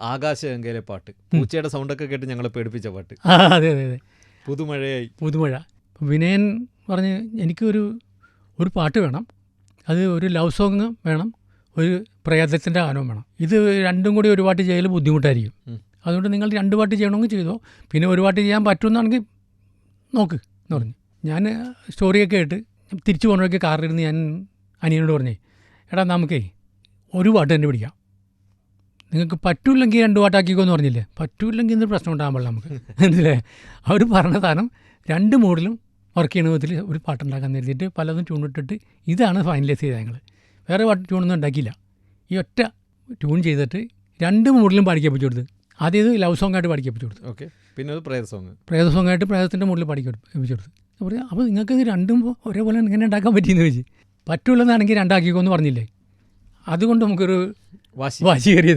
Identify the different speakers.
Speaker 1: ആകാശഗംഗയിലെ പാട്ട്. പൂച്ചയുടെ സൗണ്ടൊക്കെ കേട്ട് ഞങ്ങളെ പേടിപ്പിച്ച പാട്ട്.
Speaker 2: അതെ അതെ അതെ.
Speaker 1: പുതുമഴയായി.
Speaker 2: പുതുമഴ. വിനയൻ പറഞ്ഞ് എനിക്കൊരു ഒരു പാട്ട് വേണം. അത് ഒരു ലവ് സോങ് വേണം. ഒരു പ്രേതത്തിന്റെ ഗാനവും വേണം. ഇത് രണ്ടും കൂടി ഒരു പാട്ട് ചെയ്യൽ ബുദ്ധിമുട്ടായിരിക്കും. അതുകൊണ്ട് നിങ്ങൾ രണ്ട് പാട്ട് ചെയ്യണമെങ്കിൽ ചെയ്തോ. പിന്നെ ഒരു പാട്ട് ചെയ്യാൻ പറ്റുമെന്നാണെങ്കിൽ നോക്ക് എന്ന് പറഞ്ഞു. ഞാൻ സ്റ്റോറിയൊക്കെ കേട്ട് തിരിച്ചു പോകുന്നവരൊക്കെ കാറിലിരുന്ന് ഞാൻ അനിയനോട് പറഞ്ഞേ എടാ നമുക്കേ ഒരു പാട്ട് തന്നെ പിടിക്കാം. നിങ്ങൾക്ക് പറ്റൂല്ലെങ്കിൽ രണ്ട് വാട്ടാക്കിക്കോ എന്ന് പറഞ്ഞില്ലേ? പറ്റൂല്ലെങ്കിൽ എന്തൊരു പ്രശ്നം ഉണ്ടാകാൻ പാടില്ല നമുക്ക്. എന്നില്ലേ അവർ പറഞ്ഞ സാധനം രണ്ട് മോഡലും വർക്ക് ചെയ്യണ വിധത്തിൽ ഒരു പാട്ടുണ്ടാക്കാൻ എഴുതിയിട്ട് പലതും ട്യൂണിട്ടിട്ട് ഇതാണ് ഫൈനലൈസ് ചെയ്തത് ഞങ്ങൾ വേറെ പാട്ട് ട്യൂണൊന്നും ഉണ്ടാക്കിയില്ല. ഈ ഒറ്റ ട്യൂൺ ചെയ്തിട്ട് രണ്ട് മോഡിലും പാടിക്കപ്പിച്ചു കൊടുത്ത് ആദ്യം ഇത് ലവ് സോങ് ആയിട്ട് പാടിക്കപ്പിച്ചു കൊടുത്തു
Speaker 1: ഓക്കെ പിന്നെ അത് പ്രേത സോങ്
Speaker 2: പ്രേത സോങ് ആയിട്ട് പ്രേതത്തിന്റെ മുകളിൽ പാടിക്കപ്പിച്ചു കൊടുത്തു അപ്പോൾ അപ്പോൾ നിങ്ങൾക്ക് ഇത് രണ്ടും ഒരേപോലെ ഇങ്ങനെ ഉണ്ടാക്കാൻ പറ്റിയെന്ന് ചോദിച്ചു. പറ്റുള്ളതാണെങ്കിൽ രണ്ടാക്കിക്കോ എന്ന് പറഞ്ഞില്ലേ? അതുകൊണ്ട് നമുക്കൊരു ವಾಸಿ ವಾಸಿಗೇರಿ